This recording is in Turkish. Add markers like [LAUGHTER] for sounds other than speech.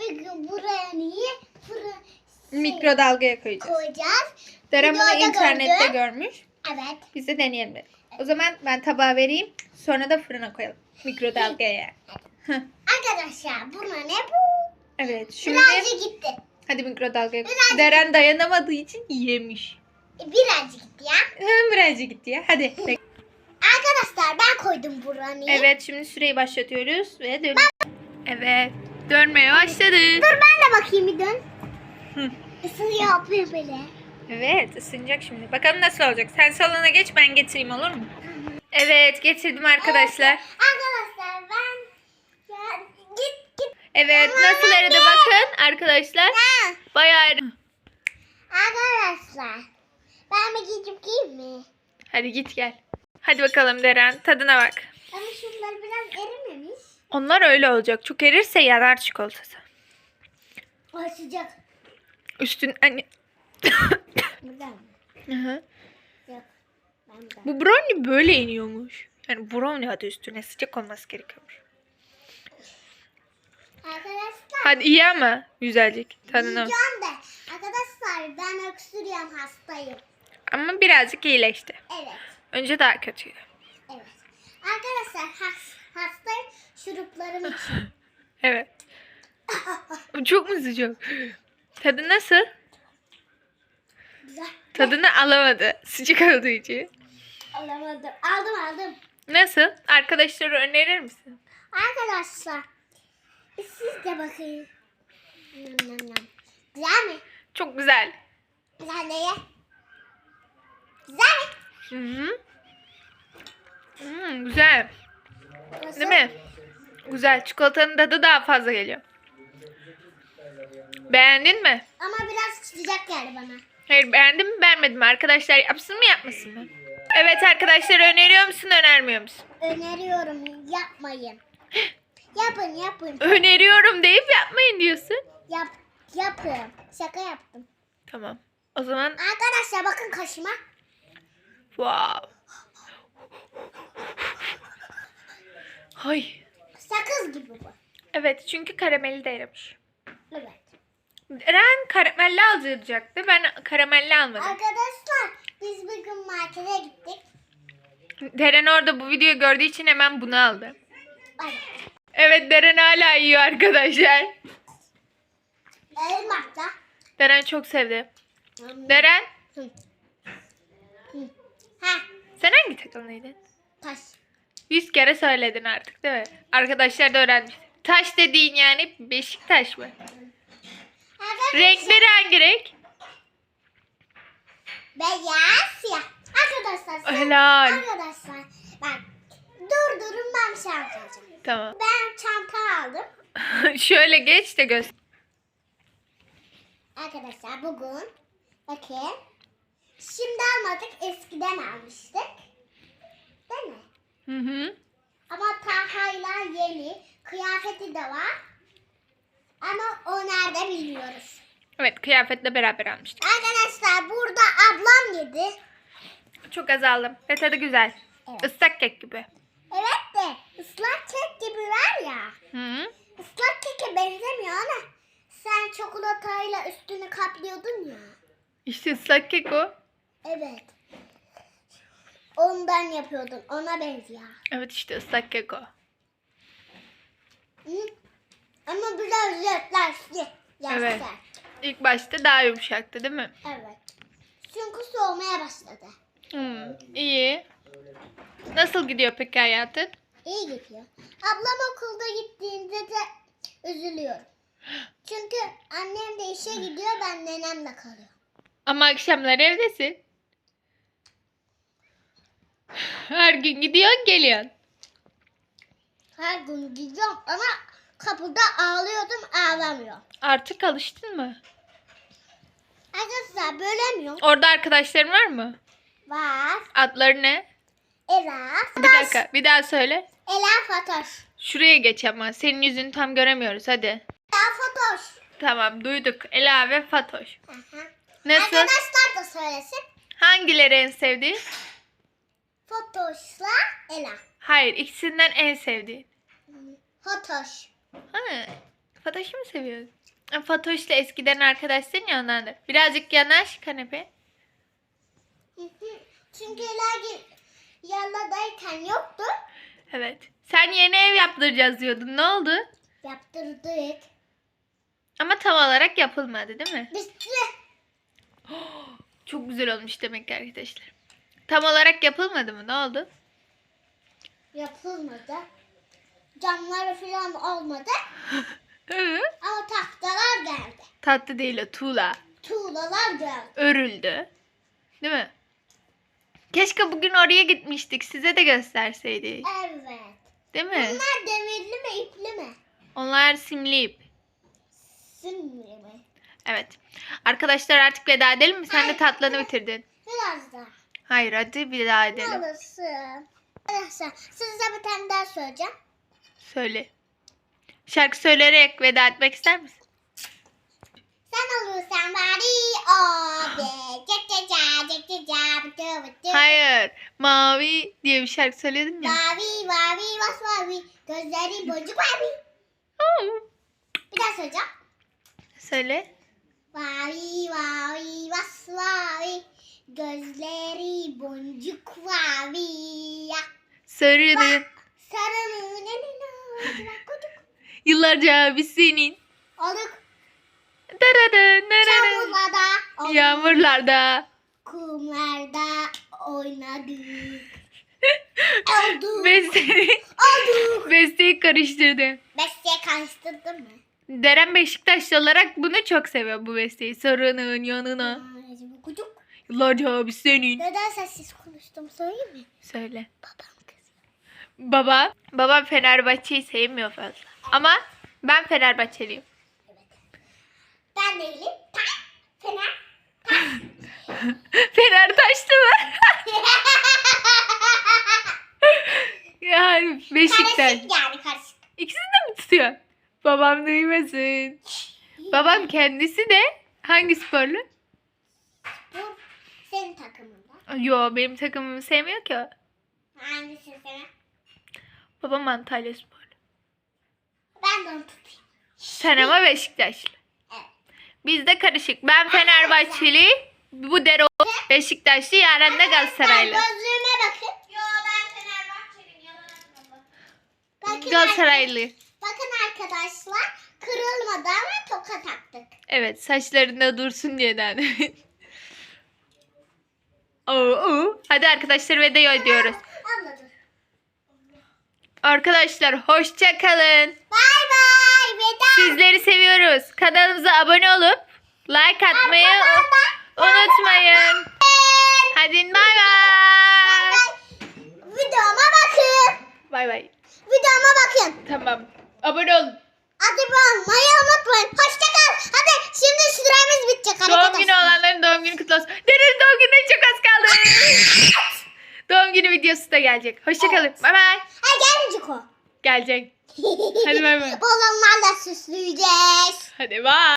bugün buraya niye fırın şey Mikrodalgaya koyacağız. koyacağız? Deren bunu Videoda internette gördüm. görmüş. Evet. Biz de deneyelim dedik. O zaman ben tabağa vereyim. Sonra da fırına koyalım. Mikrodalgaya. Heh, Arkadaşlar buna ne bu? evet şimdi Birazcık gitti. hadi mikrodalgaya koy. Birazcık- Deren dayanamadığı için yemiş. E, Birazcık gitti ya. Hemen birazcık gitti ya. Hadi. bek- [LAUGHS] Arkadaşlar ben koydum buranı. Evet şimdi süreyi başlatıyoruz ve dön. Evet. Dönmeye başladı. Dur ben de bakayım bir dön. Hı. Isınıyor yapıyor böyle. Evet ısınacak şimdi. Bakalım nasıl olacak. Sen salona geç ben getireyim olur mu? Evet getirdim arkadaşlar. Evet, arkadaşlar ben ya git git. Evet Aman nasıl eridi bakın arkadaşlar. Ha, Bayağı eridi. arkadaşlar ben bir gidip giyeyim mi? Hadi git gel. Hadi bakalım Deren tadına bak. Ama şunlar biraz erimemiş. Onlar öyle olacak. Çok erirse yanar çikolatası. Ay sıcak. Üstün hani Buradan [COUGHS] mı? Hı hı. Yok. Ben buradan. Bu brownie böyle iniyormuş. Yani brownie adı üstüne sıcak olması gerekiyormuş. Arkadaşlar. Hadi iyi ama güzelcik tadına. bak. Yiyeceğim de. Arkadaşlar ben öksürüyorum hastayım. Ama birazcık iyileşti. Evet. Önce daha kötüydü. Evet. Arkadaşlar has, hastayım şuruplarım için. [LAUGHS] Evet. Çok mu sıcak? Tadı nasıl? Güzel. Tadını alamadı. Sıcak olduğu için. Alamadım. Aldım aldım. Nasıl? Arkadaşlara önerir misin? Arkadaşlar siz de bakın. Nam nam nam. Güzel mi? Çok güzel. Güzel de ye. Güzel mi? Hı hı. Hmm, güzel. Nasıl? Değil mi? Güzel. Çikolatanın tadı daha fazla geliyor. Beğendin mi? Ama biraz sıcak geldi bana. Hayır beğendin mi beğenmedin mi? Arkadaşlar yapsın mı yapmasın mı? Evet arkadaşlar öneriyor musun önermiyor musun? Öneriyorum yapmayın. yapın yapın. Öneriyorum deyip yapmayın diyorsun. Yap yapın. Şaka yaptım. Tamam. O zaman Arkadaşlar bakın kaşıma. wow. Hay. Sakız gibi bu. Evet çünkü karameli de erimiş. Evet. Eren karamelli alacaktı. Ben karamelli almadım. Arkadaşlar biz bugün markete gittik. Deren orada bu videoyu gördüğü için hemen bunu aldı. Ay, Evet Deren hala yiyor arkadaşlar. elmakta. Deren çok sevdi. Deren Hı. Hı. Ha sen hangi takımlıydın? taş. Yüz kere söyledin artık değil mi? Arkadaşlar da öğrenmiş. Taş dediğin yani Beşiktaş mı? Renkleri hangi renk? Beyaz siyah. Arkadaşlar sen- Helal. Arkadaşlar bak durdurun ben bir şey anlatacağım. Tamam. Ben çanta aldım. [LAUGHS] Şöyle geç de göster. Arkadaşlar bugün bakın. Şimdi almadık eskiden almıştık. Değil mi? Hı hı. Ama Taha'yla yeni. Kıyafeti de var. Ama o nerede bilmiyoruz. Evet kıyafetle beraber almıştık. Arkadaşlar burada ablam yedi. Çok az aldım. Ve tadı güzel. Evet. Islak kek gibi. Evet de ıslak kek gibi var ya. Hı. Islak keke benzemiyor ama sen çikolatayla üstünü kaplıyordun ya. İşte ıslak kek o. Evet. Ondan yapıyordun. Ona benziyor. Evet işte ıslak kek o. Hı? Ama biraz yaklaştı. Evet. İlk başta daha yumuşaktı değil mi? Evet. Çünkü soğumaya başladı. Hı. İyi. Nasıl gidiyor peki hayatın? İyi gidiyor. Ablam okulda gittiğinde de üzülüyorum. Çünkü annem de işe gidiyor ben nenemle kalıyorum. Ama akşamlar evdesin. Her gün gidiyorsun geliyorsun. Her gün gidiyorum ama kapıda ağlıyordum ağlamıyor. Artık alıştın mı? Arkadaşlar bölemiyorum. Orada arkadaşların var mı? Var. Adları ne? Ela. Bir dakika bir daha söyle. Ela Fatoş. Şuraya geç ama senin yüzünü tam göremiyoruz hadi. Ela Fatoş. Tamam duyduk. Ela ve Fatoş. Aha. Nasıl? Arkadaşlar da söylesin. Hangileri en sevdiğin? Fatoş'la Ela. Hayır ikisinden en sevdiğin. Fatoş. Ha, Fatoş'u mu seviyorsun? Fatoş'la eskiden arkadaşsın ya ondandır. Birazcık yanaş kanepe. Çünkü Ela yaladayken yoktu. Evet. Sen yeni ev yaptıracağız diyordun. Ne oldu? Yaptırdık. Ama tam olarak yapılmadı değil mi? Bitti. [GASPS] Çok güzel olmuş demek ki arkadaşlar. Tam olarak yapılmadı mı? Ne oldu? Yapılmadı. Camları falan olmadı. [LAUGHS] Hı. Ama tahtalar geldi. Tatlı değil o tuğla. Tuğlalar geldi. Örüldü. Değil mi? Keşke bugün oraya gitmiştik. Size de gösterseydik. Evet. Değil mi? Bunlar demirli mi ipli mi? Onlar simli ip. Simli mi? Evet. Arkadaşlar artık veda edelim mi? Sen de tatlını bitirdin. Biraz daha. Hayır hadi bir daha Ne edelim. alırsın? Arkadaşlar size bir tane daha söyleyeceğim. Söyle. Şarkı söyleyerek veda etmek ister misin? Sen olursan bari o be. Bıtı bıtı. Hayır. Mavi diye bir şarkı söyledin ya. Mavi mavi vas mavi. Gözleri boncuk mavi. Bir daha söyleyeceğim. Söyle. Mavi mavi vas mavi. Gözleri boncuk mavi. Ya. Sarılın. Sarının eline. Yıllarca biz senin. Olduk. Dararın, dararın. Çamurlarda. Yağmurlarda. Kumlarda oynadık. [LAUGHS] Olduk. Besteyi, Olduk. besteyi karıştırdı. Besteyi karıştırdın mı? Deren Beşiktaşlı olarak bunu çok seviyor bu besteyi. Sarının yanına. Aa, Yıllarca biz senin. Neden sessiz konuştum söyleyeyim mi? Söyle. Babam kız. Baba, babam Fenerbahçe'yi sevmiyor fazla. Ama ben Fenerbahçeliyim. Ben değilim. Ta. Fener. [LAUGHS] Fener taşlı mı? yani Beşiktaş. Karışık yani karışık. İkisini de mi tutuyor? Babam duymasın. Babam kendisi de hangi sporlu? Senin takımında. Yo benim takımımı sevmiyor ki o. Hangisi senin? Babam Antalya sporlu. Ben de onu tutayım. Sen ama Beşiktaşlı. Evet. Bizde karışık. Ben Fenerbahçeli, bu Dero Beşiktaşlı, Yaren de Galatasaraylı. Ben gözlüğüme bakın. Yo ben Fenerbahçeliyim. Yalan atma Bakın, Galatasaraylı. bakın arkadaşlar kırılmadı ama toka taktık. Evet saçlarında dursun diye de. [LAUGHS] Oo. Hadi arkadaşlar video ediyoruz. Arkadaşlar hoşça kalın. Bay bay. Veda. Sizleri seviyoruz. Kanalımıza abone olup like atmayı unutmayın. Hadi bay Bay. Videoma bakın. Bay bay. Videoma bakın. Tamam. Abone olun. Hadi olmayı unutmayın. Hoşçakal. Gelecek. Hoşça kalın. Evet. Bay bay. Ha gelmeyecek o. Gelecek. [LAUGHS] Hadi bay bay. Balonlarla süsleyeceğiz. Hadi bay.